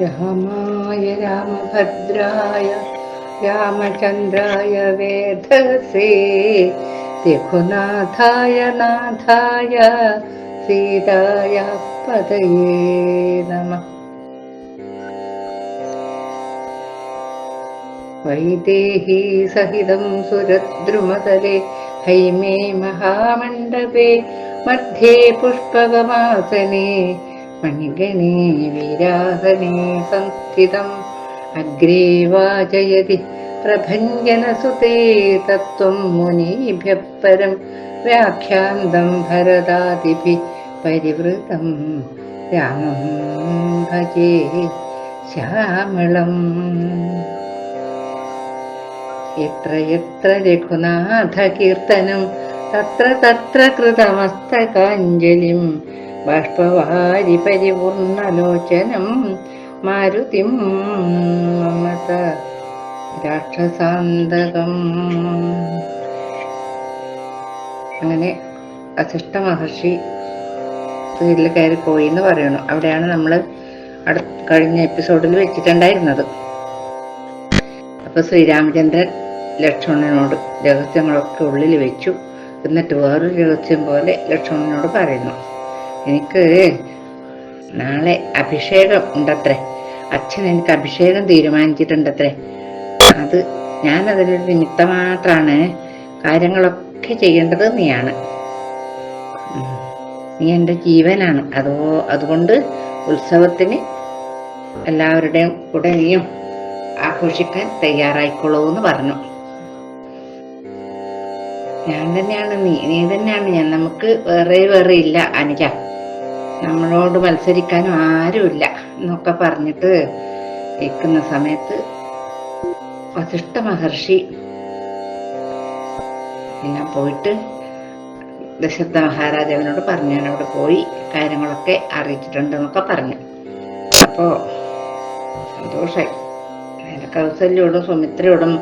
रामाय रामभद्राय रामचन्द्राय वेधसे रघुनाथाय नाथाय सीताय पदये नमः। वैदेही सहितं सुरद्रुमतले हैमे महामण्डपे मध्ये पुष्पगमासने മണിഗണേ വീരാസനെ സംസ്ഥിതം അഗ്രേ വാചയതി പ്രഭഞ്ജനസുതേ തത്വം മുനീഭ്യഃ പരം വ്യാഖ്യാന്തം ഭരതാതിഭി പരിവൃതം. രാമം ഭജേ ശ്യാമളം. എത്ര എത്ര രഘുനാഥകീർത്തനം തത്ര തത്ര കൃതമസ്തകാഞ്ജലിം. ബാഷ്പവാരി പരിപൂർണലോചനം മാരുതിം മമത രാക്ഷസാന്തകം. അങ്ങനെ അശിഷ്ട മഹർഷി കയറി പോയി എന്ന് പറയണം. അവിടെയാണ് നമ്മൾ അടുത്ത കഴിഞ്ഞ എപ്പിസോഡിൽ വെച്ചിട്ടുണ്ടായിരുന്നത്. അപ്പോൾ ശ്രീരാമചന്ദ്രൻ ലക്ഷ്മണനോട് രഹസ്യങ്ങളൊക്കെ ഉള്ളിൽ വെച്ചു. എന്നിട്ട് വേറൊരു രഹസ്യം പോലെ ലക്ഷ്മണനോട് പറയുന്നു. എനിക്ക് നാളെ അഭിഷേകം ഉണ്ടത്രേ. അച്ഛൻ എനിക്ക് അഭിഷേകം തീരുമാനിച്ചിട്ടുണ്ടത്രേ. അത് ഞാൻ അതിനൊരു നിമിത്തം മാത്രമാണ് കാര്യങ്ങളൊക്കെ ചെയ്യേണ്ടത് നീയാണ്. നീ എന്റെ ജീവനാണ്. അതോ അതുകൊണ്ട് ഉത്സവത്തിന് എല്ലാവരുടെയും കൂടെ നീയും ആഘോഷിക്കാൻ തയ്യാറായിക്കോളൂ എന്ന് പറഞ്ഞു. ഞാൻ തന്നെയാണ് നീ നീ തന്നെയാണ്. ഞാൻ നമുക്ക് വേറെ വേറെ ഇല്ല അനുജ നമ്മളോട് മത്സരിക്കാനും ആരുമില്ല എന്നൊക്കെ പറഞ്ഞിട്ട് നിൽക്കുന്ന സമയത്ത് വസിഷ്ഠ മഹർഷി പിന്നെ പോയിട്ട് ദശരഥ മഹാരാജാവിനോട് പറഞ്ഞു ഞാൻ അവിടെ പോയി കാര്യങ്ങളൊക്കെ അറിയിച്ചിട്ടുണ്ട് എന്നൊക്കെ പറഞ്ഞു. അപ്പോ സന്തോഷായി. അതിന്റെ കൗസല്യോടും സുമിത്രയോടും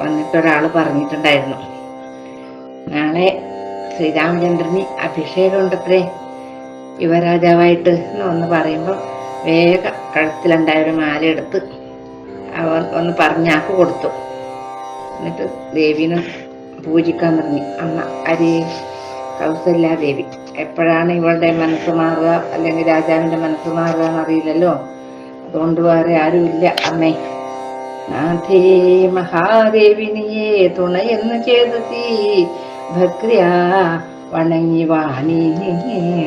വന്നിട്ട് ഒരാൾ പറഞ്ഞിട്ടുണ്ടായിരുന്നു നാളെ ശ്രീരാമചന്ദ്രന് അഭിഷേകം ഉണ്ടത്രേ യുവരാജാവായിട്ട് ഒന്ന് പറയുമ്പോൾ വേഗ കഴുത്തിലുണ്ടായ ഒരു മാല എടുത്ത് അവൻ ഒന്ന് പറഞ്ഞാക്ക് കൊടുത്തു. എന്നിട്ട് ദേവീനെ പൂജിക്കാൻ തുടങ്ങി അമ്മ അരി കൗസല്യ ദേവി എപ്പോഴാണ് ഇവളുടെ മനസ്സ് മാറുക? അല്ലെങ്കിൽ രാജാവിന്റെ മനസ്സ് മാറുക എന്നറിയില്ലല്ലോ? അതുകൊണ്ട് വേറെ ആരുമില്ല. അമ്മേ നാഥേ മഹാദേവിനിയെ തുണയെന്ന് ചേതസി ഭക്രിയാ വണങ്ങി വാണിനാൾ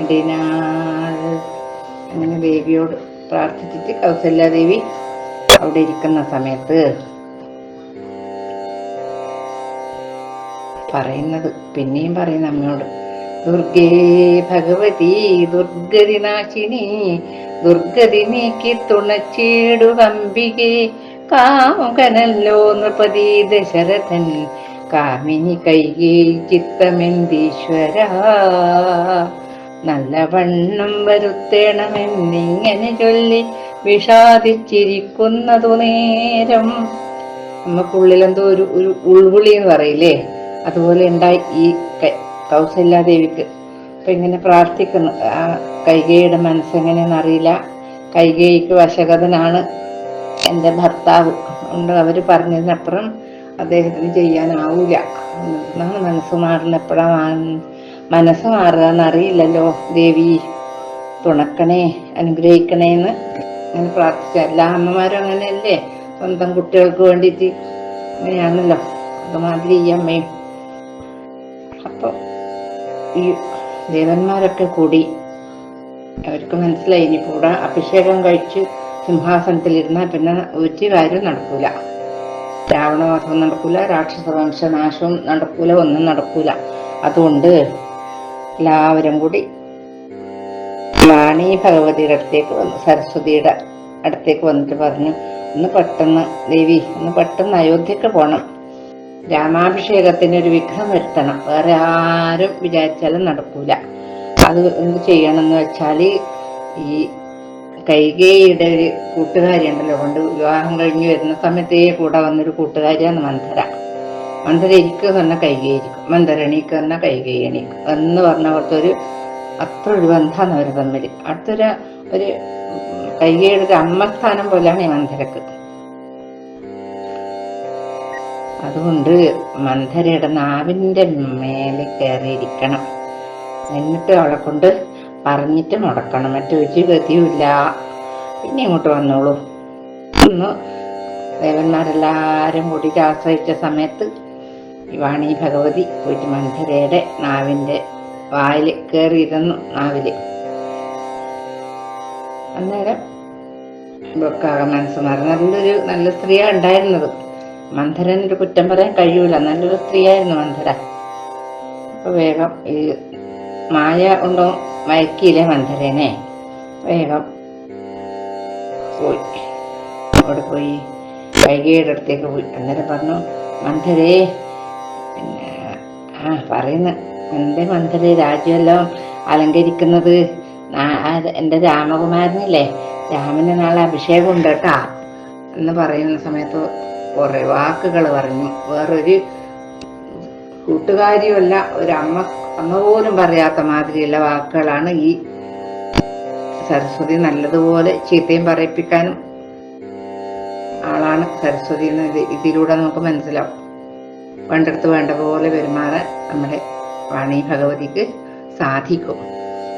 അങ്ങനെ ദേവിയോട് പ്രാർത്ഥിച്ചിട്ട് കൗസല്യാദേവി അവിടെ ഇരിക്കുന്ന സമയത്ത് പറയുന്നത് പിന്നെയും പറയുന്ന അമ്മയോട് ദുർഗേ ഭഗവതി ദുർഗതി നാശിനി ദുർഗതി നീക്കി തുണച്ചേടുകമ്പികെ കാമുകനല്ലോ നൃപതി ദശരഥൻ കാമിനി കൈകേ ചിത്തമെന്തീശ്വര? നല്ലവണ്ണം വരുത്തേണമെന്നിങ്ങനെ ചൊല്ലി വിഷാദിച്ചിരിക്കുന്നതു നേരം. നമുക്കുള്ളിലെന്തോ ഒരു ഒരു ഉൾവിളി എന്ന് പറയില്ലേ? അതുപോലെ ഉണ്ടായി ഈ കൗസല്യാദേവിക്ക്. അപ്പൊ ഇങ്ങനെ പ്രാർത്ഥിക്കുന്നു കൈകേയുടെ മനസ്സെങ്ങനെയെന്ന് അറിയില്ല. കൈകേയിക്ക് വശകഥനാണ് എന്റെ ഭർത്താവ്. ഉണ്ട് അവർ പറഞ്ഞതിനപ്പുറം അദ്ദേഹത്തിന് ചെയ്യാനാവൂല. എന്നാണ് മനസ്സ് മാറുന്ന എപ്പോഴാണ് മനസ്സ് മാറുക എന്നറിയില്ലല്ലോ ദേവി തുണക്കണേ അനുഗ്രഹിക്കണേ എന്ന് അങ്ങനെ പ്രാർത്ഥിച്ച. എല്ലാ അമ്മമാരും അങ്ങനെയല്ലേ? സ്വന്തം കുട്ടികൾക്ക് വേണ്ടിയിട്ട് അങ്ങനെയാണല്ലോ. അതുമാതിരി ഈ അമ്മയും. അപ്പൊ ഈ ദേവന്മാരൊക്കെ കൂടി അവർക്ക് മനസ്സിലായി. ഇനി കൂടെ അഭിഷേകം കഴിച്ച് സിംഹാസനത്തിലിരുന്നാൽ പിന്നെ ഒരു കാര്യം നടക്കൂല. രാവണവധവും നടക്കൂല രാക്ഷസ വംശനാശവും നടക്കൂല ഒന്നും നടക്കൂല. അതുകൊണ്ട് എല്ലാവരും കൂടി വാണി ഭഗവതിയുടെ അടുത്തേക്ക് വന്നു സരസ്വതിയുടെ അടുത്തേക്ക് വന്നിട്ട് പറഞ്ഞു ഒന്ന് പെട്ടെന്ന് ദേവി ഒന്ന് പെട്ടെന്ന് അയോധ്യക്ക് പോകണം രാമാഭിഷേകത്തിന് ഒരു വിഘ്നം വരുത്തണം. വേറെ ആരും വിചാരിച്ചാലും നടക്കൂല. അത് എന്ത് ചെയ്യണം എന്ന് വെച്ചാൽ ഈ കൈകേയിയുടെ ഒരു കൂട്ടുകാരി ഉണ്ടല്ലോ കൊണ്ട് വിവാഹം കഴിഞ്ഞ് വരുന്ന സമയത്തേ കൂടെ വന്നൊരു കൂട്ടുകാരിയാണ് മന്ധര മന്ധര എനിക്ക് തന്നെ കൈകേയിരിക്കും. മന്ധരണീക്ക് തന്നെ കൈകേയണിക്കും എന്ന് പറഞ്ഞ പോലത്തെ ഒരു അത്ര ഒരു ബന്ധമാണ് അവർ തമ്മിൽ അടുത്തൊരു ഒരു കൈകേയുടെ ഒരു അമ്മസ്ഥാനം പോലെയാണ് ഈ മന്ധരക്ക് അതുകൊണ്ട് മന്ധരയുടെ നാവിന്റെ മേലെ കയറിയിരിക്കണം. എന്നിട്ട് അവളെ കൊണ്ട് പറഞ്ഞിട്ട് മുടക്കണം. മറ്റൊരു ഗതിയുമില്ല. പിന്നെ ഇങ്ങോട്ട് വന്നോളൂ. ഒന്ന് ദേവന്മാരെല്ലാവരും കൂടി ആശ്രയിച്ച സമയത്ത് വാണി ഭഗവതി പോയിട്ട് മന്ധരയുടെ നാവിന്റെ വായിൽ കയറിയിരുന്നു നാവിൽ അന്നേരം ഇവക്കാകെ മനസ്സ് മാറി. നല്ലൊരു നല്ല സ്ത്രീയാണ് ഉണ്ടായിരുന്നത്. മന്ധരനൊരു കുറ്റം പറയാൻ കഴിയൂല. നല്ലൊരു സ്ത്രീയായിരുന്നു മന്ധര അപ്പോൾ വേഗം ഈ മായ ഉണ്ടോ? മയക്കിയില്ലേ മന്ധരനെ. വേഗം. പോയി. അവിടെ പോയി. വൈകിയുടെ അടുത്തേക്ക് പോയി. അന്നേരം പറഞ്ഞു മന്ധരേ. പിന്നെ ആ പറയുന്ന എന്റെ മന്ധരെ രാജ്യമെല്ലാം അലങ്കരിക്കുന്നത്. എന്റെ രാമകുമാരനില്ലേ? രാമന് നാളെ അഭിഷേകം ഉണ്ട് കേട്ടാ. എന്ന് പറയുന്ന സമയത്ത് കുറേ വാക്കുകൾ പറഞ്ഞു. വേറൊരു കൂട്ടുകാരിയുമല്ല ഒരു അമ്മ അമ്മ പോലും പറയാത്ത മാതിരിയുള്ള വാക്കുകളാണ് ഈ സരസ്വതി നല്ലതുപോലെ ചീത്തയും പറയിപ്പിക്കാനും ആളാണ് സരസ്വതി എന്ന് ഇതിലൂടെ നമുക്ക് മനസ്സിലാവും. വേണ്ടടുത്ത് വേണ്ട പോലെ പെരുമാറാൻ നമ്മുടെ വാണി ഭഗവതിക്ക് സാധിക്കും.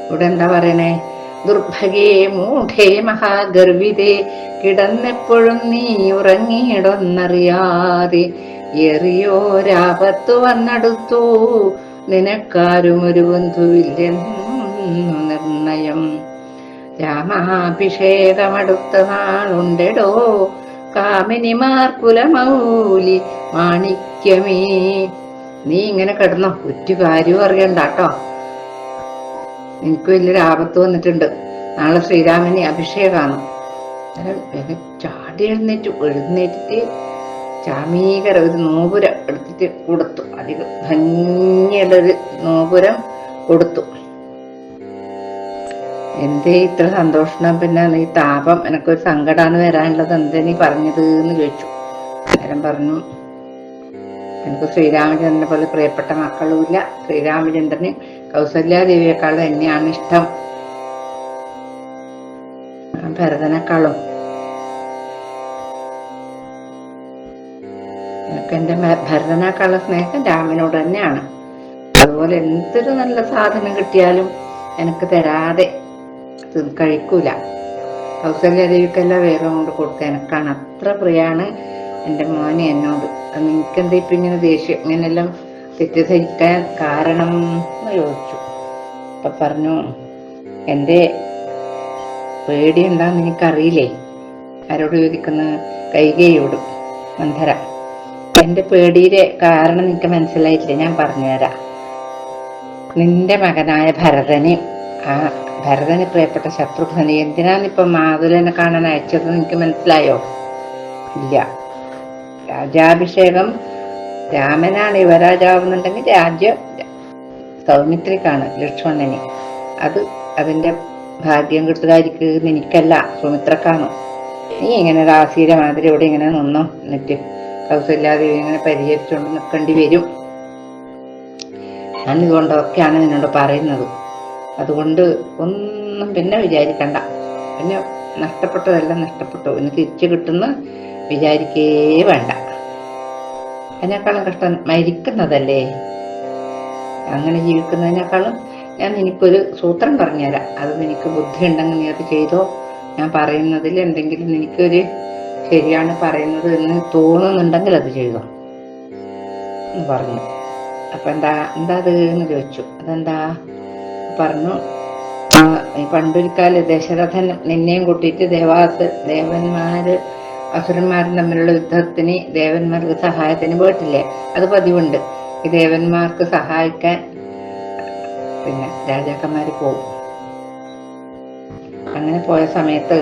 ഇവിടെ എന്താ പറയണേ? ദുർഭഗേ മൂഢേ മഹാഗർവിതേ കിടന്നെപ്പോഴും നീ ഉറങ്ങിയിടൊന്നറിയാതെ എറിയോരാപത്തു വന്നടുത്തു. നിനക്കാരും ഒരു ബന്ധുവില്ലെന്നു നിർണയം. രാമാഭിഷേകമടുത്ത നാളുണ്ടെടോ. കാമിനിമാർ കുലമൗലി മാണിക്യമേ. നീ ഇങ്ങനെ കിടന്നോ. ഒറ്റ കാര്യവും അറിയണ്ട കേട്ടോ. എനിക്ക് വലിയൊരു ആപത്ത് വന്നിട്ടുണ്ട്. നാളെ ശ്രീരാമന് അഭിഷേകമാണ് ചാടി എഴുന്നേറ്റ്. എഴുന്നേറ്റിട്ട് ചാമീകര ഒരു നോപുരം എടുത്തിട്ട് കൊടുത്തു. അധികം ഭംഗിയുള്ളൊരു നോപുരം കൊടുത്തു. എന്തേ ഇത്ര സന്തോഷം? പിന്നെ ഈ താപം. എനക്കൊരു സങ്കടമാണ് വരാനുള്ളത്. എന്തേ നീ പറഞ്ഞത് എന്ന് ചോദിച്ചു. നേരം പറഞ്ഞു എനിക്ക് ശ്രീരാമചന്ദ്രനെ പോലെ പ്രിയപ്പെട്ട മക്കളുമില്ല. ശ്രീരാമചന്ദ്രന് കൗസല്യാദേവിയെക്കാളും എന്നെയാണ് ഇഷ്ടം. ഭരതനേക്കാളും. എനിക്ക് എന്റെ ഭ- ഭരതനേക്കാളും സ്നേഹം രാമനോട് തന്നെയാണ്. അതുപോലെ എന്തൊരു നല്ല സാധനം കിട്ടിയാലും എനിക്ക് തരാതെ കഴിക്കൂല. കൗസല്യദേവിക്കെല്ലാം വേറെ കൊണ്ട് കൊടുത്ത എനക്കാണ് അത്ര പ്രിയാണ് എന്റെ മോനെ എന്നോട്. നിനക്കെന്താ ഇപ്പൊ ഇങ്ങനെ ദേഷ്യം? ഇങ്ങനെല്ലാം തെറ്റിദ്ധരിക്കാൻ കാരണം എന്ന് ചോദിച്ചു. അപ്പൊ പറഞ്ഞു എന്റെ പേടി എന്താന്ന് എനിക്കറിയില്ലേ ആരോട് ചോദിക്കുന്ന? കൈകയോട്. മന്ധര എന്റെ പേടിയുടെ കാരണം നിനക്ക് മനസ്സിലായിട്ടില്ല. ഞാൻ പറഞ്ഞുതരാം. നിന്റെ മകനായ ഭരതന് ആ ഭരതന് പ്രിയപ്പെട്ട ശത്രുഘ്നന് എന്തിനാണിപ്പൊ മാതുലനെ കാണാൻ അയച്ചത് നിനക്ക് മനസ്സിലായോ? ഇല്ല. രാജാഭിഷേകം രാമനാണ് യുവരാജാവുന്നുണ്ടെങ്കിൽ രാജ്യം സൗമിത്രിക്കാണ് ലക്ഷ്മണന്. അത് അതിന്റെ ഭാഗ്യം കിട്ടുകാരിക്ക് എനിക്കല്ല സുമിത്രക്കാണ്. നീ ഇങ്ങനെ രാശിയുടെ മാതിരി ഇവിടെ ഇങ്ങനെ നിന്നോ? എന്നിട്ട് കൗസല്യാദേവി ഇങ്ങനെ പരിഹരിച്ചുകൊണ്ട് നിൽക്കേണ്ടി വരും. ഞാൻ ഇതുകൊണ്ടൊക്കെയാണ് നിന്നോട് പറയുന്നത്. അതുകൊണ്ട് ഒന്നും പിന്നെ വിചാരിക്കണ്ട. പിന്നെ നഷ്ടപ്പെട്ടതെല്ലാം നഷ്ടപ്പെട്ടു. ഇനി തിരിച്ചു കിട്ടുന്ന വിചാരിക്കേ വേണ്ട. അതിനേക്കാളും കഷ്ടം മരിക്കുന്നതല്ലേ? അങ്ങനെ ജീവിക്കുന്നതിനേക്കാളും ഞാൻ നിനക്കൊരു സൂത്രം പറഞ്ഞുതരാം. അത് നിനക്ക് ബുദ്ധി ഉണ്ടെങ്കിൽ നീ അത് ചെയ്തോ. ഞാൻ പറയുന്നതിൽ എന്തെങ്കിലും നിനക്കൊരു ശരിയാണ് പറയുന്നത് എന്ന് തോന്നുന്നുണ്ടെങ്കിൽ അത് ചെയ്യുക എന്ന് പറഞ്ഞു. അപ്പൊ എന്താ എന്താ അത് എന്ന് ചോദിച്ചു. അതെന്താ? പറഞ്ഞു പണ്ടൊരിക്കാൽ ദശരഥൻ നിന്നെയും കൂട്ടിയിട്ട് ദേവാസ് ദേവന്മാര് അസുരന്മാരും തമ്മിലുള്ള യുദ്ധത്തിന് ദേവന്മാർക്ക് സഹായത്തിന് പോയിട്ടില്ലേ? അത് പതിവുണ്ട്. ഈ ദേവന്മാർക്ക് സഹായിക്കാൻ പിന്നെ രാജാക്കന്മാര് പോകും. അങ്ങനെ പോയ സമയത്ത്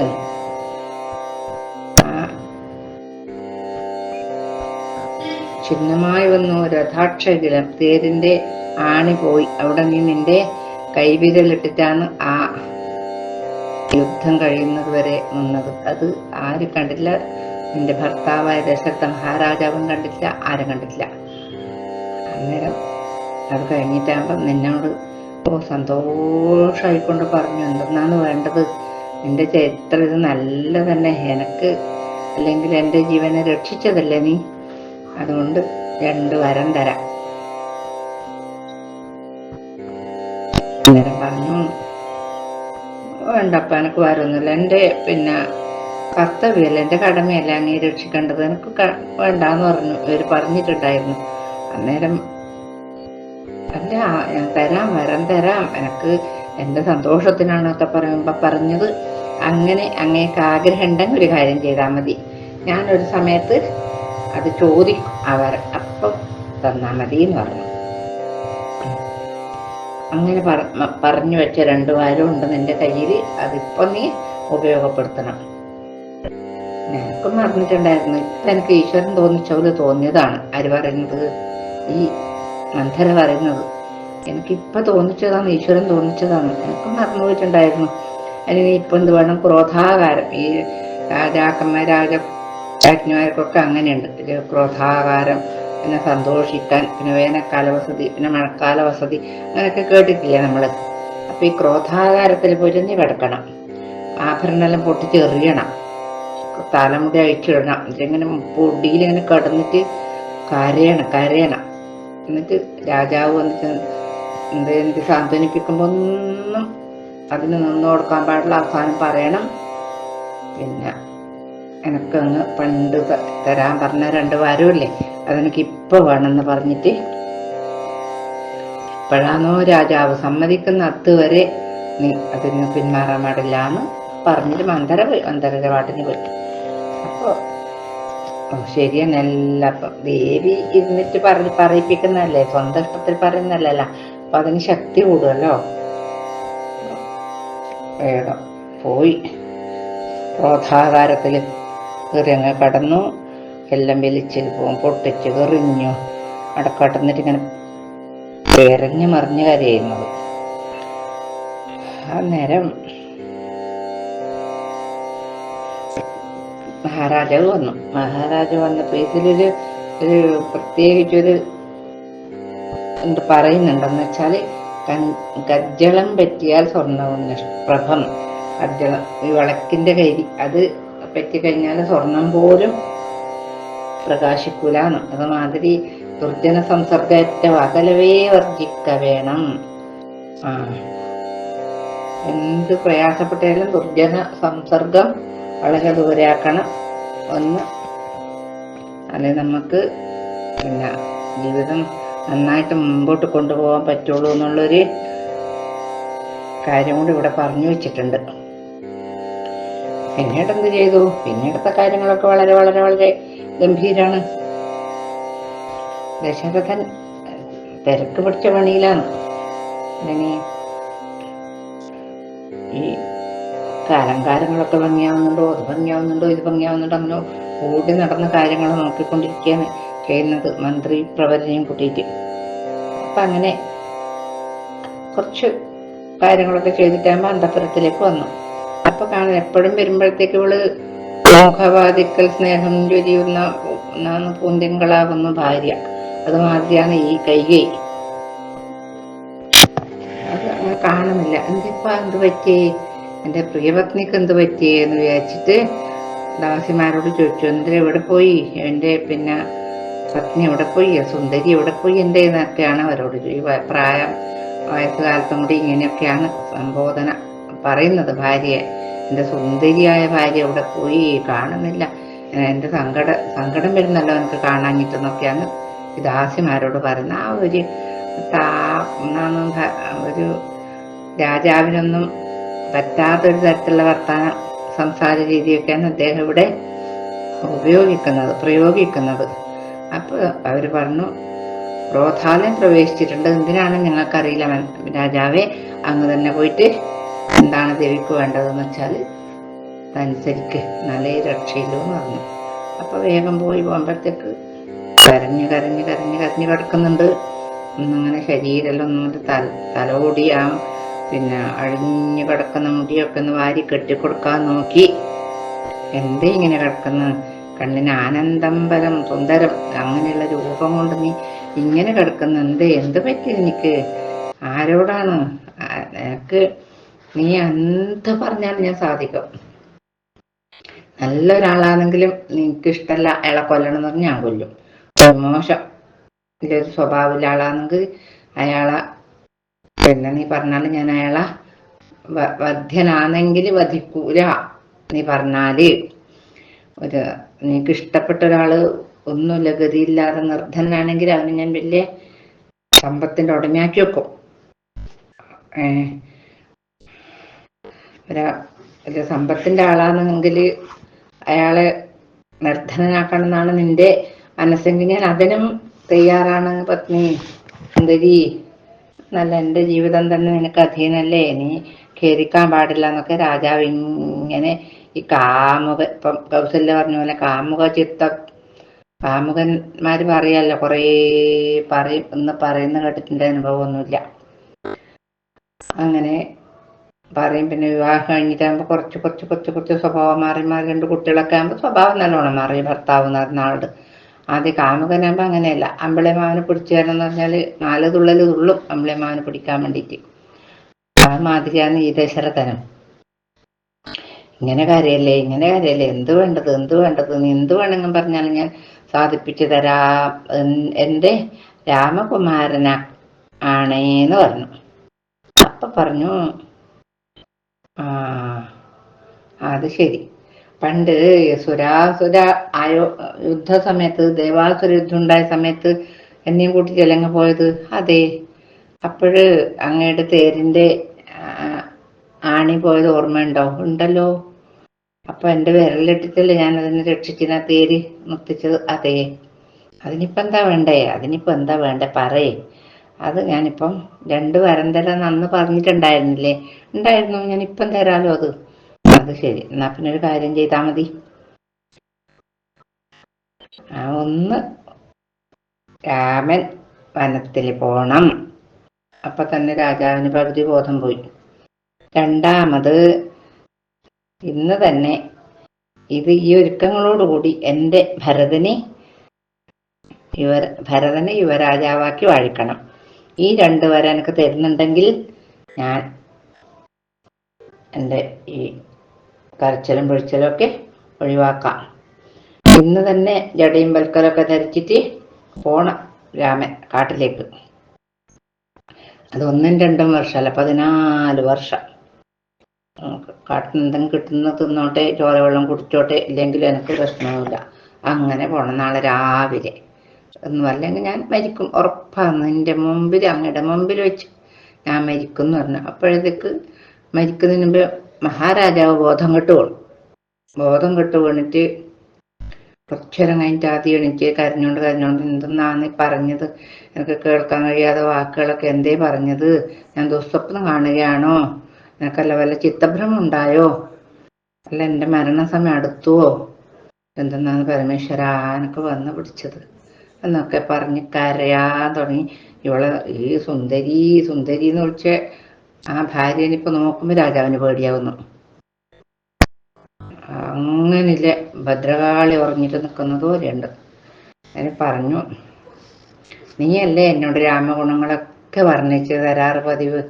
ചിഹ്നമായി വന്നു. രഥാക്ഷകിലം തേരിന്റെ ആണി പോയി. അവിടെ നീ നിന്റെ കൈവിരലിട്ടിട്ടാണ് ആ യുദ്ധം കഴിയുന്നത് വരെ നിന്നത്. അത് ആര് കണ്ടില്ല? നിന്റെ ഭർത്താവായ ദശരഥ മഹാരാജാവും കണ്ടില്ല ആരും കണ്ടില്ല അന്നേരം അത് കഴിഞ്ഞിട്ടാകുമ്പം നിന്നോട് ഓ സന്തോഷമായിക്കൊണ്ട് പറഞ്ഞു. എന്തെന്നാണ് വേണ്ടത്? നിന്റെ ചരിത്രം ഇത് നല്ല തന്നെ എനക്ക് അല്ലെങ്കിൽ എന്റെ ജീവനെ രക്ഷിച്ചതല്ലേ നീ? അതുകൊണ്ട് രണ്ട് വരം തരാം. അന്നേരം പറഞ്ഞു വേണ്ടപ്പ എനിക്ക് വരൊന്നുമില്ല എന്റെ പിന്നെ കർത്തവ്യമല്ല എന്റെ കടമയല്ല അങ്ങേ രക്ഷിക്കേണ്ടത്? എനിക്ക് വേണ്ടാന്ന് പറഞ്ഞു ഇവർ പറഞ്ഞിട്ടുണ്ടായിരുന്നു. അന്നേരം അല്ല ഞാൻ തരാം വരം തരാം. എനിക്ക് എന്റെ സന്തോഷത്തിനാണൊക്കെ പറയുമ്പോൾ പറഞ്ഞത് അങ്ങനെ അങ്ങേക്ക് ആഗ്രഹം ഉണ്ടെങ്കിൽ ഒരു കാര്യം ചെയ്താൽ മതി. ഞാനൊരു സമയത്ത് അത് ചോദി അവർ അപ്പം തന്നാൽ മതി എന്ന് പറഞ്ഞു. അങ്ങനെ പറ- പറഞ്ഞു വെച്ച രണ്ടു വാരം ഉണ്ട് നിന്റെ കയ്യിൽ അതിപ്പം നീ ഉപയോഗപ്പെടുത്തണം. ഞാനൊക്കെ മറന്നിട്ടുണ്ടായിരുന്നു. ഇപ്പം എനിക്ക് ഈശ്വരൻ തോന്നിച്ച പോലെ തോന്നിയതാണ് ആര് പറയുന്നത്? ഈ മന്ധര പറയുന്നത്. എനിക്കിപ്പം തോന്നിച്ചതാണ് ഈശ്വരൻ തോന്നിച്ചതാണ്. എനിക്കും മറന്നു പോയിട്ടുണ്ടായിരുന്നു. അതിന് ഇപ്പം എന്ത് വേണം? ക്രോധാകാരം. ഈ രാജാക്കന്മാർ രാജ രാജ്ഞിമാർക്കൊക്കെ അങ്ങനെയുണ്ട്. ഒരു ക്രോധാകാരം പിന്നെ സന്തോഷിക്കാൻ പിന്നെ വേനൽക്കാല വസതി പിന്നെ മഴക്കാല വസതി അങ്ങനെയൊക്കെ കേട്ടിട്ടില്ലേ നമ്മൾ അപ്പൊ ഈ ക്രോധാകാരത്തിൽ പൊരുന്നി കിടക്കണം. ആഭരണമെല്ലാം പൊട്ടിച്ചെറിയണം തലമുടി അഴിച്ചിടണം. ഇതിങ്ങനെ പൊടിയിലിങ്ങനെ കിടന്നിട്ട് കരയണം കരയണം. എന്നിട്ട് രാജാവ് വന്നിട്ട് എന്ത് എന്ത് സാന്ത്വനിപ്പിക്കുമ്പോ ഒന്നും അതിന് നിന്ന് കൊടുക്കാൻ പാടില്ല. അവസാനം പറയണം പിന്നെ എനക്കങ്ങ് പണ്ട് ത- തരാൻ പറഞ്ഞ രണ്ട് വാരമില്ലേ അതെനിക്ക് ഇപ്പൊ വേണമെന്ന് പറഞ്ഞിട്ട്. ഇപ്പോഴാണോ രാജാവ് സമ്മതിക്കുന്ന അതുവരെ നീ അതിന് പിന്മാറാൻ പാടില്ല എന്ന് പറഞ്ഞിട്ട് മന്ദര പോയി മന്ദര പാട്ടിന് പോയി. അപ്പോ ശരിയാണ് എല്ലാം ദേവി ഇരുന്നിട്ട് പറഞ്ഞ് പറയിപ്പിക്കുന്നതല്ലേ സ്വന്തം ഇഷ്ടത്തിൽ പറയുന്നതല്ലല്ല. അപ്പൊ അതിന് ശക്തി കൂടുമല്ലോ വേഗം പോയി. ക്രോധാകാരത്തിൽ കയറിയങ്ങ് കടന്നു. എല്ലാം വലിച്ച് പോകും പൊട്ടിച്ച് കെറിഞ്ഞു അവിടെ കടന്നിട്ട് ഇങ്ങനെ പെരഞ്ഞു മറിഞ്ഞ് കരയുന്നത്. അന്നേരം മഹാരാജാവ് വന്നു. മഹാരാജാവ് വന്നപ്പോ ഇതിലൊരു ഒരു പ്രത്യേകിച്ചൊരു എന്ത് പറയുന്നുണ്ടെന്ന് വെച്ചാൽ ഗജ്ജളം പറ്റിയാൽ സ്വർണവും നിഷ്പ്രഭം. ഗജ്ജളം ഈ വിളക്കിന്റെ കൈരി അത് പറ്റിക്കഴിഞ്ഞാൽ സ്വർണം പോലും പ്രകാശിക്കൂലാണ് അതുമാതിരി ദുർജന സംസർഗറ്റ അകലവേ വർജിക്ക വേണം. ആ. എന്ത് പ്രയാസപ്പെട്ടാലും ദുർജന സംസർഗം വളരെ ദൂരെയാക്കണം ഒന്ന് അല്ലെ നമുക്ക് പിന്നെ ജീവിതം നന്നായിട്ട് മുമ്പോട്ട് കൊണ്ടുപോകാൻ പറ്റുള്ളൂ എന്നുള്ളൊരു കാര്യം കൂടി ഇവിടെ പറഞ്ഞു വെച്ചിട്ടുണ്ട്. പിന്നീട് എന്ത് ചെയ്തു? പിന്നീടത്തെ കാര്യങ്ങളൊക്കെ വളരെ വളരെ വളരെ ഗംഭീരാണ്. ദശരഥൻ തിരക്ക് പിടിച്ച പണിയിലാണ്. ഇനി ഈ കാലങ്കാലങ്ങളൊക്കെ ഭംഗിയാവുന്നുണ്ടോ? അത് ഭംഗിയാവുന്നുണ്ടോ? ഇത് ഭംഗിയാവുന്നുണ്ടോ? അങ്ങനെ ഓടി നടന്ന കാര്യങ്ങൾ നോക്കിക്കൊണ്ടിരിക്കുകയാണ് ചെയ്യുന്നത് മന്ത്രി പ്രവരനെയും കൂട്ടിയിട്ട്. അപ്പം അങ്ങനെ കുറച്ച് കാര്യങ്ങളൊക്കെ ചെയ്തിട്ടാകുമ്പോൾ അന്തപുരത്തിലേക്ക് വന്നു. അപ്പൊ കാണാൻ എപ്പോഴും വരുമ്പോഴത്തേക്ക് ഇവൾ മോഹവാദിക്കൽ സ്നേഹം ജ്വലിയുന്ന ഒന്നാന്ന് പൂന്തിങ്കളാകുന്ന ഭാര്യ. അതുമാതിരിയാണ് ഈ കൈകൈ. അത് അങ്ങനെ കാണുന്നില്ല. എന്തിപ്പ എന്ത് പറ്റി? എന്റെ പ്രിയപത്നിക്ക് എന്ത് പറ്റി എന്ന് വിചാരിച്ചിട്ട് ദാസിമാരോട് ചോദിച്ചു. എന്തിനാ എവിടെ പോയി? എന്റെ പിന്നെ പത്നി എവിടെ പോയി? സുന്ദരി എവിടെ പോയി? എന്റെ എന്നൊക്കെയാണ് അവരോട് പ്രായം വയസ്സുകാലത്തും കൂടി ഇങ്ങനെയൊക്കെയാണ് സംബോധന പറയുന്നത് ഭാര്യയെ. എന്റെ സുന്ദരിയായ ഭാര്യ അവിടെ പോയി കാണുന്നില്ല. എന്റെ സങ്കട സങ്കടം വരുന്നല്ലോ എനിക്ക് കാണാഞ്ഞിട്ടെന്നൊക്കെയാണ് ഈ ദാസിമാരോട് പറയുന്ന ആ ഒരു താ ഒരു രാജാവിനൊന്നും പറ്റാത്തൊരു തരത്തിലുള്ള വർത്തമാന സംസാര രീതിയൊക്കെയാണ് അദ്ദേഹം ഇവിടെ ഉപയോഗിക്കുന്നത് പ്രയോഗിക്കുന്നത്. അപ്പോൾ അവർ പറഞ്ഞു ക്രോധാലയം പ്രവേശിച്ചിട്ടുണ്ട്. എന്തിനാണ് ഞങ്ങൾക്കറിയില്ല. രാജാവേ അങ്ങ് തന്നെ പോയിട്ട് എന്താണ് ദേവിക്ക് വേണ്ടതെന്ന് വെച്ചാൽ അതനുസരിക്ക് നല്ല രക്ഷയിലും പറഞ്ഞു. അപ്പോൾ വേഗം പോയി പോകുമ്പോഴത്തേക്ക് കരഞ്ഞ് കരഞ്ഞ് കരഞ്ഞ് കരഞ്ഞ് കിടക്കുന്നുണ്ട്. ഒന്നങ്ങനെ ശരീരമെല്ലാം ഒന്നും തല തലോടിയാ. പിന്നെ അഴിഞ്ഞു കിടക്കുന്ന മുടിയൊക്കെ ഒന്ന് വാരി കെട്ടിക്കൊടുക്കാൻ നോക്കി. എന്തേ ഇങ്ങനെ കിടക്കുന്ന? കണ്ണിന് ആനന്ദംബരം സുന്ദരം അങ്ങനെയുള്ള രൂപം കൊണ്ട് നീ ഇങ്ങനെ കിടക്കുന്ന? എന്തേ? എന്ത് പറ്റി എനിക്ക്? ആരോടാണ്? ആ, നിനക്ക് നീ എന്ത് പറഞ്ഞാലും ഞാൻ സാധിക്കും. നല്ലൊരാളാണെങ്കിലും നിനക്ക് ഇഷ്ടമല്ല അയാളെ കൊല്ലണം എന്ന് പറഞ്ഞാൽ ഞാൻ കൊല്ലും. മോശം. ഒരു സ്വഭാവമുള്ള ആളാണെങ്കിൽ അയാളെ പിന്നെ നീ പറഞ്ഞാൽ ഞാൻ അയാളെ വധ്യനാണെങ്കിൽ വധിക്കൂല. നീ പറഞ്ഞാൽ ഒരു നിനക്ക് ഇഷ്ടപ്പെട്ട ഒരാൾ ഒന്നുമില്ല ഗതിയില്ലാതെ നിർധനാണെങ്കിൽ അവന് ഞാൻ വലിയ സമ്പത്തിന്റെ ഉടമയാക്കി വെക്കും. ഏ ഒരു സമ്പത്തിന്റെ ആളാണെങ്കിൽ അയാളെ നിർധനനാക്കണം എന്നാണ് നിന്റെ മനസ്സെങ്കിൽ ഞാൻ അതിനും തയ്യാറാണ് പത്നി. സുന്ദരി നല്ല എന്റെ ജീവിതം തന്നെ നിനക്ക് അധീനല്ലേ? നീ ഖേദിക്കാൻ പാടില്ല എന്നൊക്കെ രാജാവ് ഇങ്ങനെ ഈ കാമുക ഇപ്പം കൗസല്യ പറഞ്ഞ പോലെ കാമുക ചിത്ത. കാമുകന്മാര് പറയല്ലോ കുറേ പറയും എന്ന് പറയുന്ന കേട്ടിട്ടുണ്ട് അനുഭവമൊന്നുമില്ല. അങ്ങനെ പറയും പിന്നെ വിവാഹം കഴിഞ്ഞിട്ടാകുമ്പോൾ കുറച്ച് കുറച്ച് കുറച്ച് കുറച്ച് സ്വഭാവം മാറി മാറി രണ്ട് കുട്ടികളൊക്കെ ആകുമ്പോൾ സ്വഭാവം നല്ലോണം മാറി. ഭർത്താവ് നാട് ആദ്യ കാമുകനാകുമ്പോൾ അങ്ങനെയല്ല. അമ്പിളിമാവനെ പിടിച്ചു തരണം എന്ന് പറഞ്ഞാൽ നാല് തുള്ളൽ തുള്ളും അമ്പിളിമാവനെ പിടിക്കാൻ വേണ്ടിയിട്ട് ആ മാതിരിയാണ് ഈ ദശരഥനം ഇങ്ങനെ കാര്യല്ലേ ഇങ്ങനെ കാര്യല്ലേ. എന്ത് വേണ്ടത് എന്ത് വേണ്ടത്? നീ എന്ത് വേണമെന്ന് പറഞ്ഞാൽ ഞാൻ സാധിപ്പിച്ചു തരാ. എൻ- എന്റെ രാമകുമാരന ആണേന്ന് പറഞ്ഞു. അപ്പൊ പറഞ്ഞു ആ അത് ശരി. പണ്ട് സുരാസുര ആയോ യുദ്ധ സമയത്ത് ദേവാസുര യുദ്ധം ഉണ്ടായ സമയത്ത് എന്നെയും കൂട്ടി ചെലങ്ങ പോയത്. അതെ. അപ്പോഴ് അങ്ങയുടെ തേരിന്റെ ആണി പോയത് ഓർമ്മയുണ്ടോ? ഉണ്ടല്ലോ. അപ്പൊ എന്റെ വിരലിട്ടിട്ടല്ലേ ഞാൻ അതിനെ രക്ഷിക്കുന്ന തേര് നിർത്തിച്ചത്? അതെ. അതിനിപ്പോ എന്താ വേണ്ടേ? അതിനിപ്പോ എന്താ വേണ്ടേ? പറയേ. അത് ഞാനിപ്പം രണ്ട് വരം തരാൻ അന്ന് പറഞ്ഞിട്ടുണ്ടായിരുന്നില്ലേ? ഉണ്ടായിരുന്നു. ഞാൻ ഇപ്പം തരാലോ അത്? അത് ശരി. എന്നാ പിന്നെ ഒരു കാര്യം ചെയ്താൽ മതി. ആ ഒന്ന് രാമൻ വനത്തിൽ പോണം. അപ്പൊ തന്നെ രാജാവിന് പകുതി ബോധം പോയി. രണ്ടാമത് ഇന്ന് തന്നെ ഇത് ഈ ഒരുക്കങ്ങളോടുകൂടി എന്റെ ഭരതനെ യുവ ഭരതനെ യുവരാജാവാക്കി വാഴിക്കണം. ഈ രണ്ട് വര എനിക്ക് തരുന്നുണ്ടെങ്കിൽ ഞാൻ എന്റെ ഈ കരച്ചിലും പിഴിച്ചിലും ഒക്കെ ഒഴിവാക്കാം. ഇന്ന് തന്നെ ജടയും വൽക്കലൊക്കെ ധരിച്ചിട്ട് പോണം രാമൻ കാട്ടിലേക്ക്. അത് ഒന്നും രണ്ടും വർഷമല്ല പതിനാല് വർഷം. കാട്ടിൽ എന്തെങ്കിലും കിട്ടുന്ന തിന്നോട്ടെ ചോര വെള്ളം കുടിച്ചോട്ടെ ഇല്ലെങ്കിൽ എനിക്ക് പ്രശ്നവുമില്ല. അങ്ങനെ പോണം നാളെ രാവിലെ. അല്ലെങ്കിൽ ഞാൻ മരിക്കും ഉറപ്പാണ്. എന്റെ മുമ്പിൽ അങ്ങയുടെ മുമ്പിൽ വെച്ച് ഞാൻ മരിക്കും എന്ന് പറഞ്ഞു. അപ്പോഴത്തേക്ക് മരിക്കുന്നതിന് മുമ്പ് മഹാരാജാവ് ബോധം കെട്ട് വീണു. ബോധം കെട്ട് വീണിട്ട് കുറച്ചേരം കഴിഞ്ഞിട്ട് ആദ്യം എണീറ്റ് കരഞ്ഞോണ്ട് കരഞ്ഞോണ്ട് എന്തെന്നാണ് പറഞ്ഞത്? എനിക്ക് കേൾക്കാൻ കഴിയാത്ത വാക്കുകളൊക്കെ എന്തേ പറഞ്ഞത്? ഞാൻ ദുസ്വപ്നം കാണുകയാണോ? എനിക്കല്ല വല്ല ചിത്തഭ്രമം ഉണ്ടായോ? അല്ല എന്റെ മരണസമയം അടുത്തുവോ? എന്തെന്നാണ് പരമേശ്വര എനിക്ക് വന്ന് പിടിച്ചത്. എന്നൊക്കെ പറഞ്ഞ് കരയാൻ തുടങ്ങി. ഇവളെ ഈ സുന്ദരി സുന്ദരി എന്ന് വിളിച്ച ആ ഭാര്യനെ ഇപ്പൊ നോക്കുമ്പോ രാജാവിന് പേടിയാവുന്നു. അങ്ങനില്ല ഭദ്രകാളി ഉറങ്ങിട്ട് നിൽക്കുന്നത് പോലെയുണ്ട്. അതിന് പറഞ്ഞു. നീയല്ലേ എന്നോട് രാമഗുണങ്ങളൊക്കെ വർണിച്ച് തരാറ് പതിവ്?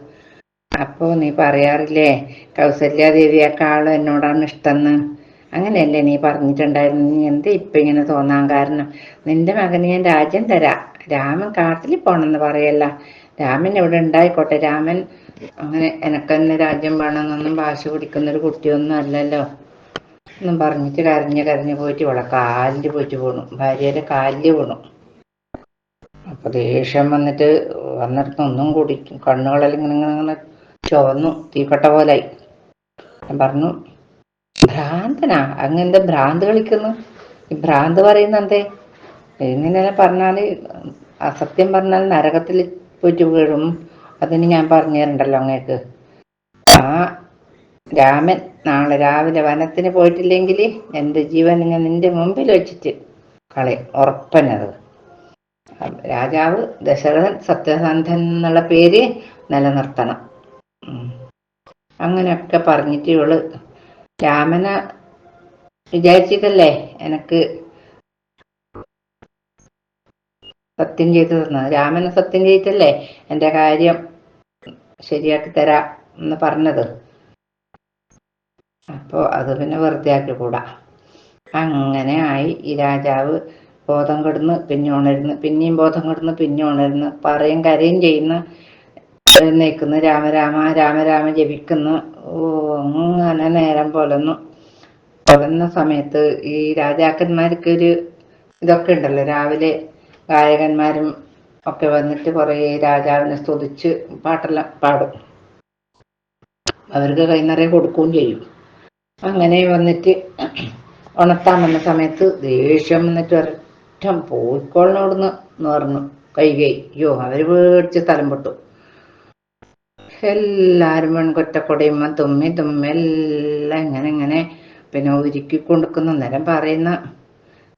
അപ്പോ നീ പറയാറില്ലേ കൗസല്യാദേവിയെക്കാളും എന്നോടാണ് ഇഷ്ടന്ന്? അങ്ങനെയല്ലേ നീ പറഞ്ഞിട്ടുണ്ടായിരുന്നു നീ എന്താ ഇപ്പൊ ഇങ്ങനെ തോന്നാൻ കാരണം? നിന്റെ മകന് ഞാൻ രാജ്യം തരാം. രാമൻ കാട്ടിൽ പോണെന്ന് പറയല്ല. രാമൻ ഇവിടെ ഉണ്ടായിക്കോട്ടെ. രാമൻ അങ്ങനെ എനക്കെന്നെ രാജ്യം വേണമെന്നൊന്നും വാശി പിടിക്കുന്ന ഒരു കുട്ടിയൊന്നും അല്ലല്ലോ. എന്നും പറഞ്ഞിട്ട് കരഞ്ഞ് കരഞ്ഞ് പോയിട്ട് ഇവിടെ കാലിൽ പോയിട്ട് പോണു ഭാര്യയുടെ കാലിൽ പോണു അപ്പൊ ദേഷ്യം വന്നിട്ട് വന്നിടത്ത് ഒന്നും കൂടി കണ്ണുകളെല്ലാം ഇങ്ങനെ ഇങ്ങനെ ചുവന്നു. തീക്കട്ട പോലായി. പറഞ്ഞു ഭ്രാന്തനാ അങ്ങനത്തെ ഭ്രാന്ത് കളിക്കുന്നു? ഈ ഭ്രാന്ത് പറയുന്ന എന്തേ? ഇങ്ങനെ പറഞ്ഞാൽ അസത്യം പറഞ്ഞാൽ നരകത്തിൽ പോയിട്ട് വീഴും. അതിന് ഞാൻ പറഞ്ഞു തരണ്ടല്ലോ അങ്ങേക്ക്. ആ രാമൻ നാളെ രാവിലെ വനത്തിന് പോയിട്ടില്ലെങ്കിൽ എന്റെ ജീവൻ ഞാൻ നിന്റെ മുമ്പിൽ വെച്ചിട്ട് കളയും. ഉറപ്പനത്. രാജാവ് ദശരഥൻ സത്യസന്ധൻ എന്നുള്ള പേര് നിലനിർത്തണം. അങ്ങനെയൊക്കെ പറഞ്ഞിട്ട് ഇവൾ രാമനെ വിചാരിച്ചിട്ടല്ലേ എനക്ക് സത്യം ചെയ്തു തന്നത്? രാമനെ സത്യം ചെയ്തിട്ടല്ലേ എന്റെ കാര്യം ശരിയാക്കി തരാം എന്ന് പറഞ്ഞത്? അപ്പോൾ അത് പിന്നെ വെറുതെ ആക്കി കൂടാ അങ്ങനെ ആയി ഈ രാജാവ് ബോധം കെടുന്ന് പിന്നെ ഉണരുന്ന്. പിന്നെയും ബോധം കെടുന്ന് പിന്നെ ഉണരുന്ന്. പറയും കരയും ചെയ്യുന്ന എഴുന്നേക്കുന്നു രാമരാമ രാമരാമ ജപിക്കുന്നു. ഓ അങ്ങനെ നേരം പോലൊന്നു പുലർന്ന സമയത്ത് ഈ രാജാക്കന്മാർക്ക് ഒരു ഇതൊക്കെ ഉണ്ടല്ലോ. രാവിലെ ഗായകന്മാരും ഒക്കെ വന്നിട്ട് കുറേ രാജാവിനെ സ്തുതിച്ച് പാട്ടെല്ലാം പാടും. അവർക്ക് കൈനിറയെ കൊടുക്കുകയും ചെയ്യും. അങ്ങനെ വന്നിട്ട് ഉണർത്താൻ വന്ന സമയത്ത് ദേഷ്യം വന്നിട്ട് ഒരറ്റം പോയിക്കോളിനോടുന്ന് പറഞ്ഞു കൈകൈ അയ്യോ അവർ പേടിച്ച് സ്ഥലം പൊട്ടു. എല്ലാരും പെൺകൊറ്റക്കൊടയും തുമ്മി തുമ്മി എല്ലാം ഇങ്ങനെ ഇങ്ങനെ പിന്നെ ഒരുക്കി കൊടുക്കുന്ന നേരം പറയുന്ന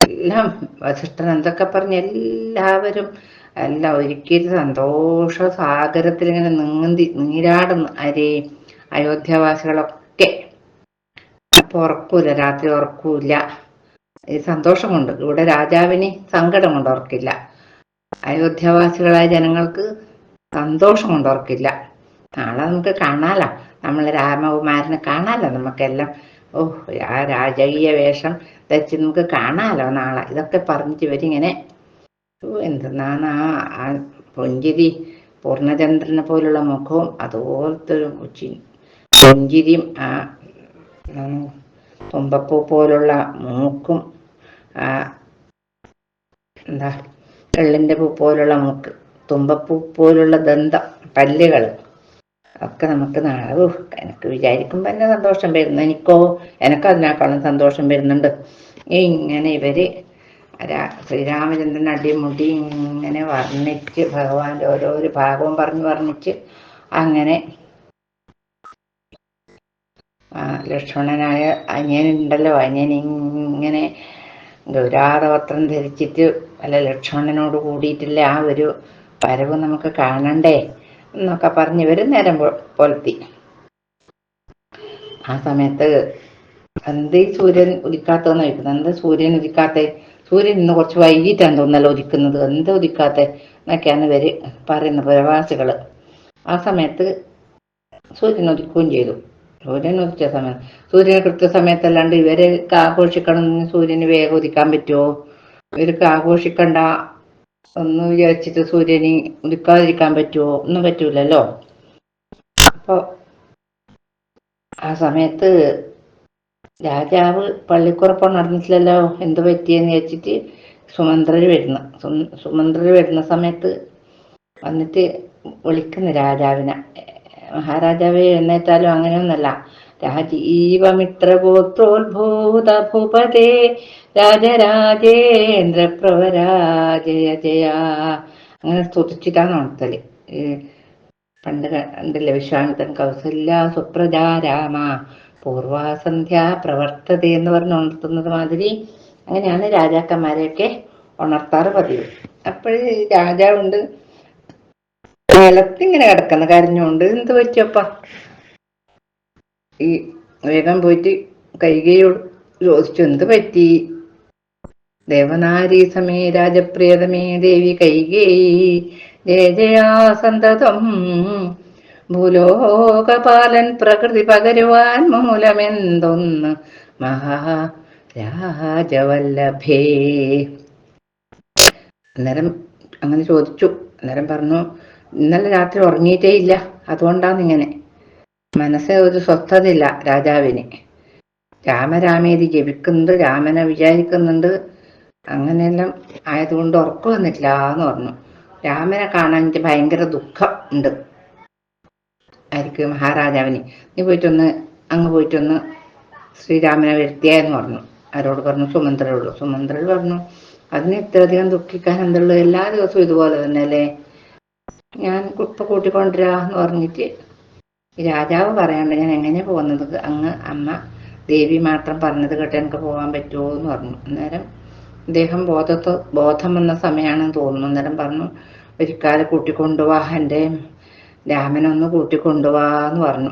എല്ലാം വസിഷ്ഠൻ എന്തൊക്കെ പറഞ്ഞ്? എല്ലാവരും എല്ലാം ഒരുക്കിയിട്ട് സന്തോഷ സാഗരത്തിൽ ഇങ്ങനെ നീന്തി നീരാടുന്നു അരേ അയോധ്യവാസികളൊക്കെ. അപ്പൊ ഉറക്കൂല രാത്രി ഉറക്കൂല ഈ സന്തോഷം കൊണ്ട് ഇവിടെ രാജാവിന് സങ്കടം കൊണ്ട് ഉറക്കില്ല. അയോധ്യാവാസികളായ ജനങ്ങൾക്ക് സന്തോഷം കൊണ്ട് ഉറക്കില്ല. നാളെ നമുക്ക് കാണാലോ? നമ്മൾ രാമകുമാരനെ കാണാലോ? നമുക്കെല്ലാം ഓ ആ രാജകീയ വേഷം ധരിച്ച് നമുക്ക് കാണാലോ നാളെ. ഇതൊക്കെ പറഞ്ഞിട്ട് ഇവരിങ്ങനെ എന്തെന്നാണ് ആ പുഞ്ചിരി പൂർണചന്ദ്രനെ പോലുള്ള മുഖവും അതുപോലത്തെ ഒരു പുഞ്ചിരിയും ആ തുമ്പപ്പൂ പോലുള്ള മൂക്കും ആ എന്താ എള്ളിന്റെ പൂ പോലുള്ള മൂക്ക് തുമ്പപ്പൂ പോലുള്ള ദന്തം പല്ലുകൾ ഒക്കെ നമുക്ക് നാളെ എനിക്ക് വിചാരിക്കുമ്പോൾ തന്നെ സന്തോഷം വരുന്നു. എനിക്കോ എനിക്ക് അതിനേക്കാളും സന്തോഷം വരുന്നുണ്ട്. ഇങ്ങനെ ഇവർ ശ്രീരാമചന്ദ്രൻ അടിമുടി ഇങ്ങനെ വർണിച്ച് ഭഗവാന്റെ ഓരോരോ ഭാഗവും പറഞ്ഞു വർണിച്ച് അങ്ങനെ ലക്ഷ്മണനായ അനിയനുണ്ടല്ലോ. അനിയൻ ഇങ്ങനെ ഗൗരാതപത്രം ധരിച്ചിട്ട് അല്ല ലക്ഷ്മണനോട് കൂടിയിട്ടില്ല ആ ഒരു വരവ് നമുക്ക് കാണണ്ടേ? എന്നൊക്കെ പറഞ്ഞ് ഇവർ നേരം പൊലത്തി. ആ സമയത്ത് എന്ത് സൂര്യൻ ഉദിക്കാത്തതെന്ന് ചോദിക്കുന്നത് എന്ത് സൂര്യൻ ഉദിക്കാത്ത? സൂര്യൻ ഇന്ന് കുറച്ച് വൈകിട്ടാണ് തോന്നല്ലോ ഉദിക്കുന്നത്. എന്ത് ഉദിക്കാത്ത എന്നൊക്കെയാണ് ഇവർ പറയുന്ന പ്രവാസികൾ ആ സമയത്ത് സൂര്യൻ ഉദിക്കുകയും ചെയ്തു. സൂര്യൻ ഉദിച്ച സമയം സൂര്യനെ കൃത്യസമയത്തല്ലാണ്ട് ഇവരെ ആഘോഷിക്കണം സൂര്യന് വേഗം ഉദിക്കാൻ പറ്റുമോ ഇവർക്ക് ആഘോഷിക്കണ്ട ഒന്ന് വിചാരിച്ചിട്ട് സൂര്യന് ഉദിക്കാതിരിക്കാൻ പറ്റുമോ ഒന്നും പറ്റൂലല്ലോ. അപ്പോൾ ആ സമയത്ത് രാജാവ് പള്ളിക്കുറപ്പ് നടന്നിട്ടില്ലല്ലോ. എന്ത് പറ്റിയെന്ന് വെച്ചിട്ട് സുമന്ത്രർ വരുന്ന. സുമന്ത്രർ വരുന്ന സമയത്ത് വന്നിട്ട് വിളിക്കുന്നു രാജാവിനെ. മഹാരാജാവ് എഴുന്നേറ്റാലും അങ്ങനെയൊന്നല്ല. രാജീവമിത്രഗോത്രോത്ഭൂത ഭൂപതേ രാജരാജേന്ദ്ര പ്രവരാജയ ജയ അങ്ങനെ സ്തുതിച്ചിട്ടാണ് ഉണർത്തൽ പണ്ട് കണ്ടില്ല വിശ്വാമിത്രൻ കൗസല്യ സുപ്രജാ രാമ. പൂർവാസന്ധ്യ പ്രവർത്തത എന്ന് പറഞ്ഞ് ഉണർത്തുന്നത് മാതിരി അങ്ങനെയാണ് രാജാക്കന്മാരെയൊക്കെ ഉണർത്താറ് പതിവ്. അപ്പോഴ് രാജാവുണ്ട്. നിലത്തിങ്ങനെ കിടക്കുന്ന കരഞ്ഞുകൊണ്ട്. എന്ത് പറ്റിയപ്പ ഈ വേഗം പോയിട്ട് കൈകയോട് ചോദിച്ചു എന്ത് പറ്റി? ദേവനാരി സമേ രാജപ്രിയതമേ ദേവി കൈകേയി ജയ ജയാ സന്തതം ഭൂലോകപാലൻ പ്രകൃതി പകരുവാൻ മൂലമെന്തൊന്ന് മഹാ രാജവല്ലഭേ അന്നേരം അങ്ങനെ ചോദിച്ചു. അന്നേരം പറഞ്ഞു ഇന്നലെ രാത്രി ഉറങ്ങിയിട്ടേ ഇല്ല. അതുകൊണ്ടാണ് ഇങ്ങനെ മനസ്സ് ഒരു സ്വസ്ഥതയില്ല രാജാവിന്. രാമരാമേരി ജപിക്കുന്നുണ്ട് രാമനെ വിചാരിക്കുന്നുണ്ട്. അങ്ങനെയെല്ലാം ആയതുകൊണ്ട് ഉറക്കം വന്നിട്ടില്ല എന്ന് പറഞ്ഞു. രാമനെ കാണാൻ എനിക്ക് ഭയങ്കര ദുഃഖം ഉണ്ട്. ആയിരിക്കും മഹാരാജാവിന്. നീ പോയിട്ടൊന്ന് അങ്ങ് പോയിട്ടൊന്ന് ശ്രീരാമനെ വരുത്തിയെന്ന് പറഞ്ഞു. ആരോട് പറഞ്ഞു? സുമന്ത്രയുള്ളൂ സുമന്ത്രൽ പറഞ്ഞു അതിന് ഇത്രയധികം ദുഃഖിക്കാൻ എന്തുള്ളൂ എല്ലാ ദിവസവും ഇതുപോലെ തന്നെ അല്ലേ ഞാൻ ഇപ്പൊ കൂട്ടിക്കൊണ്ടിരാന്ന് പറഞ്ഞിട്ട് രാജാവ് പറയാണ്ട് ഞാൻ എങ്ങനെ പോകുന്നത്? അങ്ങ് അമ്മ ദേവി മാത്രം പറഞ്ഞത് കേട്ട് എനിക്ക് പോകാൻ പറ്റുമോ എന്ന് പറഞ്ഞു. അന്നേരം അദ്ദേഹം ബോധത്ത് ബോധം വന്ന സമയമാണെന്ന് തോന്നുന്നു. അന്നേരം പറഞ്ഞു ഒരിക്കാൽ കൂട്ടിക്കൊണ്ടുപോവാ എന്റെ രാമനൊന്ന് കൂട്ടിക്കൊണ്ടുപോവാന്ന് പറഞ്ഞു.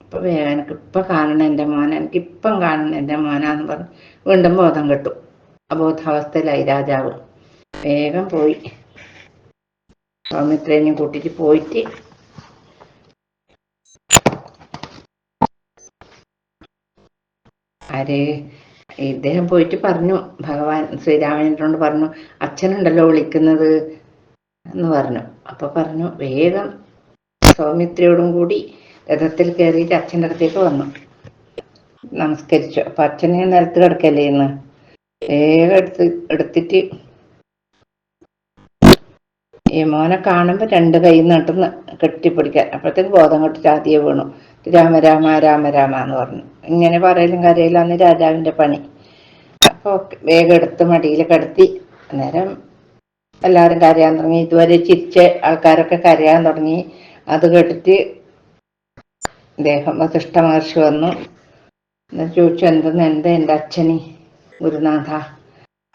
അപ്പൊ എനിക്ക് ഇപ്പൊ കാണണ എന്റെ മോനെ എനിക്ക് ഇപ്പം കാണണ എന്റെ മോനാന്ന് പറഞ്ഞു. വീണ്ടും ബോധം കെട്ടു. അബോധാവസ്ഥയിലായി രാജാവ്. വേഗം പോയി. സൗമിത്രേനെയും കൂട്ടിട്ട് പോയിട്ട് ആര്? ഇദ്ദേഹം പോയിട്ട് പറഞ്ഞു ഭഗവാൻ ശ്രീരാമചന്ദ്രനോട് പറഞ്ഞു അച്ഛനുണ്ടല്ലോ വിളിക്കുന്നത് എന്ന് പറഞ്ഞു. അപ്പൊ പറഞ്ഞു വേഗം സൗമിത്രയോടും കൂടി രഥത്തിൽ കയറിയിട്ട് അച്ഛന്റെ അടുത്തേക്ക് വന്നു. നമസ്കരിച്ചു. അപ്പൊ അച്ഛനെ നിലത്ത് കിടക്കല്ലേ ഇന്ന്? വേഗം എടുത്ത് എടുത്തിട്ട് ഈ മോനെ കാണുമ്പോ രണ്ട് കൈ നട്ടുന്ന് കെട്ടിപ്പിടിക്കാൻ. അപ്പോഴത്തേക്ക് ബോധം കെട്ടിട്ട് ആദ്യം വീണു. രാമ രാമ രാമ രാമ എന്ന് പറഞ്ഞു. ഇങ്ങനെ പറയലും കരയിലും അന്ന് രാജാവിന്റെ പണി. അപ്പൊ വേഗം എടുത്ത് മടിയിൽ കിടത്തി. അന്നേരം എല്ലാവരും കരയാൻ തുടങ്ങി. ഇതുവരെ ചിരിച്ച ആൾക്കാരൊക്കെ കരയാൻ തുടങ്ങി. അത് കേട്ടിട്ട് അദ്ദേഹം വസിഷ്ഠ മഹർഷി വന്നു ചോദിച്ചു എന്തെന്ന്? എന്താ എന്റെ അച്ഛന്? ഗുരുനാഥ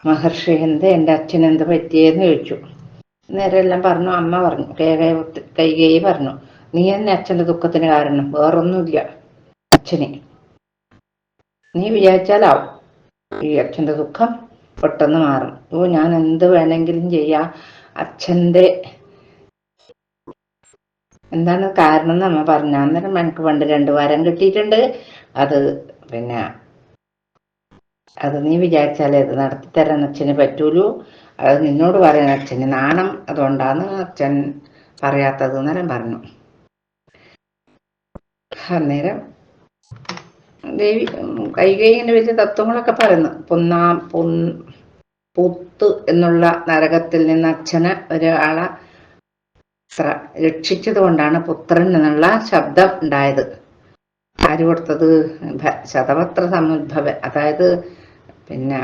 മഹർഷി എന്താ എന്റെ അച്ഛൻ എന്ത് പറ്റിയെന്ന് ചോദിച്ചു. നേരെ എല്ലാം പറഞ്ഞു. അമ്മ പറഞ്ഞു. കേകൈ കൈകൈ പറഞ്ഞു. നീ തന്നെ അച്ഛന്റെ ദുഃഖത്തിന് കാരണം വേറൊന്നുമില്ല. അച്ഛനെ. നീ വിചാരിച്ചാലാവും ഈ അച്ഛന്റെ ദുഃഖം പെട്ടെന്ന് മാറും. ഓ ഞാൻ എന്ത് വേണമെങ്കിലും ചെയ്യാ. അച്ഛന്റെ എന്താണ് കാരണം എന്ന് അമ്മ പറഞ്ഞു. അന്നേരം എനിക്ക് പണ്ട് രണ്ടു വാരം കിട്ടിയിട്ടുണ്ട്. അത് പിന്നെ അത് നീ വിചാരിച്ചാലേ അത് നടത്തി തരാൻ അച്ഛന് പറ്റൂലൂ അത് നിന്നോട് പറയാൻ അച്ഛന് നാണം അതുകൊണ്ടാണ് അച്ഛൻ പറയാത്തത് എന്നേരം പറഞ്ഞു. അന്നേരം ദേവി കൈകൈയിന്റെ വലിയ തത്വങ്ങളൊക്കെ പറയുന്നു. പൊന്നാം പുത്ത് എന്നുള്ള നരകത്തിൽ നിന്ന് അച്ഛന് ഒരാളെ രക്ഷിച്ചത് കൊണ്ടാണ് പുത്രൻ എന്നുള്ള ശബ്ദം ഉണ്ടായത്. ആര് കൊടുത്തത്? ശതപത്ര സമുദ്ഭവ. അതായത് പിന്നെ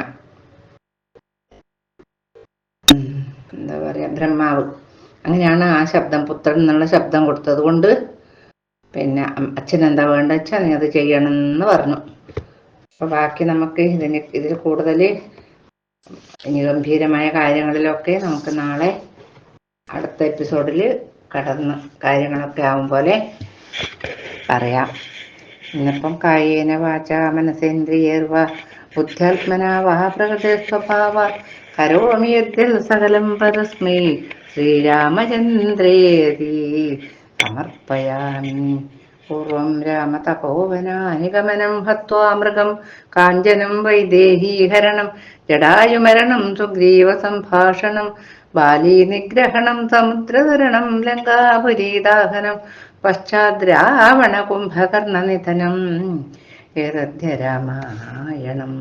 എന്താ പറയാ ബ്രഹ്മാവ്. അങ്ങനെയാണ് ആ ശബ്ദം പുത്രൻ എന്നുള്ള ശബ്ദം കൊടുത്തത് കൊണ്ട് പിന്നെ അച്ഛൻ എന്താ വേണ്ട വെച്ചാൽ നീ അത് ചെയ്യണം എന്ന് പറഞ്ഞു. അപ്പൊ ബാക്കി നമുക്ക് ഇതിന് ഇതിൽ കൂടുതൽ ഇനി ഗംഭീരമായ കാര്യങ്ങളിലൊക്കെ നമുക്ക് നാളെ അടുത്ത എപ്പിസോഡിൽ കടന്ന് കാര്യങ്ങളൊക്കെ ആവും പോലെ പറയാം. ഇന്നിപ്പം കായേന വാച മനസേന്ദ്രിയേർവ ബുദ്ധ്യാത്മന വാ പ്രകൃതി സ്വഭാവ കരോമി യദ്യൽ സകലം പരസ്മൈ ശ്രീരാമചന്ദ്രേതി സമർപ്പയാമി. പൂർവം രാമതപോവനാനിഗമനം ഹത്വാ മൃഗം കാഞ്ചനം വൈദേഹീഹരണം. ജടായുമരണം സുഗ്രീവ സംഭാഷണം. ബാലീ നിഗ്രഹണം സമുദ്രതരണം ലങ്കാപുരീദാഹനം പശ്ചാദ്രാവണ കുംഭകർണനിധനം. ഏറദ്ധ്യ രാമായണം.